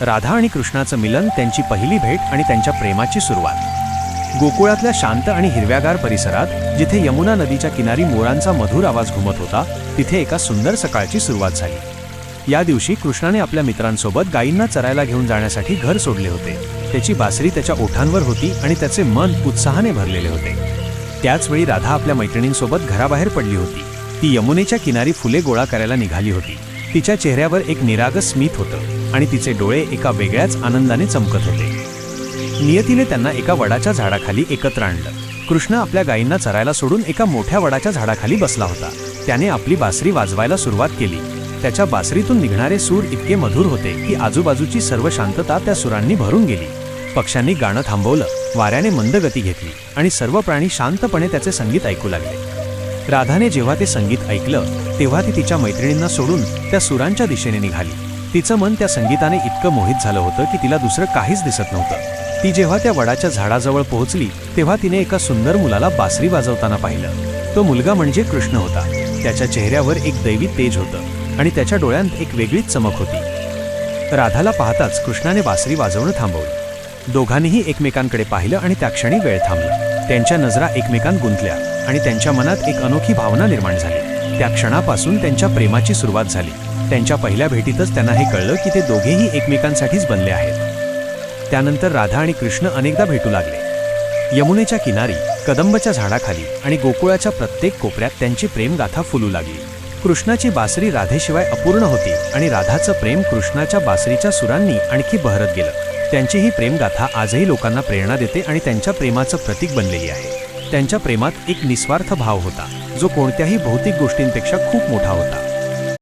राधा आणि कृष्णाचं मिलन त्यांची पहिली भेट आणि त्यांच्या प्रेमाची सुरुवात. गोकुळातल्या शांत आणि हिरव्यागार परिसरात जिथे यमुना नदीच्या किनारी मोरांचा मधुर आवाज घुमत होता तिथे एका सुंदर सकाळची सुरुवात झाली. या दिवशी कृष्णाने आपल्या मित्रांसोबत गायींना चरायला घेऊन जाण्यासाठी घर सोडले होते. त्याची बासरी त्याच्या ओठांवर होती आणि त्याचे मन उत्साहाने भरलेले होते. त्याचवेळी राधा आपल्या मैत्रिणींसोबत घराबाहेर पडली होती. ती यमुनेच्या किनारी फुले गोळा करायला निघाली होती. तिच्या चेहऱ्यावर एक निरागस स्मित होतं. आणि तिचे डोळे एका वेगळ्याच आनंदाने चमकत होते. नियतीने त्यांना एका वडाच्या झाडाखाली एकत्र आणलं. कृष्ण आपल्या गायींना चरायला सोडून एका मोठ्या वडाच्या झाडाखाली बसला होता. त्याने आपली बासरी वाजवायला सुरुवात केली. त्याच्या बासरीतून निघणारे सूर इतके मधुर होते की आजूबाजूची सर्व शांतता त्या सुरांनी भरून गेली. पक्ष्यांनी गाणं थांबवलं वाऱ्याने मंद गती घेतली आणि सर्व प्राणी शांतपणे त्याचे संगीत ऐकू लागले. राधाने जेव्हा ते संगीत ऐकलं तेव्हा ती तिच्या मैत्रिणींना सोडून त्या सुरांच्या दिशेने निघाली. तिचं मन त्या संगीताने इतकं मोहित झालं होतं की तिला दुसरं काहीच दिसत नव्हतं. ती जेव्हा त्या वडाच्या झाडाजवळ पोहोचली तेव्हा तिने एका सुंदर मुलाला बासरी वाजवताना पाहिलं. तो मुलगा म्हणजे कृष्ण होता. त्याच्या चेहऱ्यावर एक दैवी तेज होतं आणि त्याच्या डोळ्यांत एक वेगळीच चमक होती. राधाला पाहताच कृष्णाने बासरी वाजवणं थांबवलं. दोघांनीही एकमेकांकडे पाहिलं आणि त्या क्षणी वेळ थांबला. त्यांच्या नजरा एकमेकांत गुंतल्या आणि त्यांच्या मनात एक अनोखी भावना निर्माण झाली. त्या क्षणापासून त्यांच्या प्रेमाची सुरुवात झाली. त्यांच्या पहिल्या भेटीतच त्यांना हे कळलं की ते दोघेही एकमेकांसाठीच बनले आहेत. त्यानंतर राधा आणि कृष्ण अनेकदा भेटू लागले. यमुनेच्या किनारी कदंबच्या झाडाखाली आणि गोकुळाच्या प्रत्येक कोपऱ्यात त्यांची प्रेमगाथा फुलू लागली. कृष्णाची बासरी राधेशिवाय अपूर्ण होती आणि राधाचं प्रेम कृष्णाच्या बासरीच्या सुरांनी आणखी बहरत गेलं. त्यांची ही प्रेमगाथा आजही लोकांना प्रेरणा देते आणि त्यांच्या प्रेमाचं प्रतीक बनलेली आहे. त्यांच्या प्रेमात एक निस्वार्थ भाव होता जो कोणत्याही भौतिक गोष्टींपेक्षा खूप मोठा होता.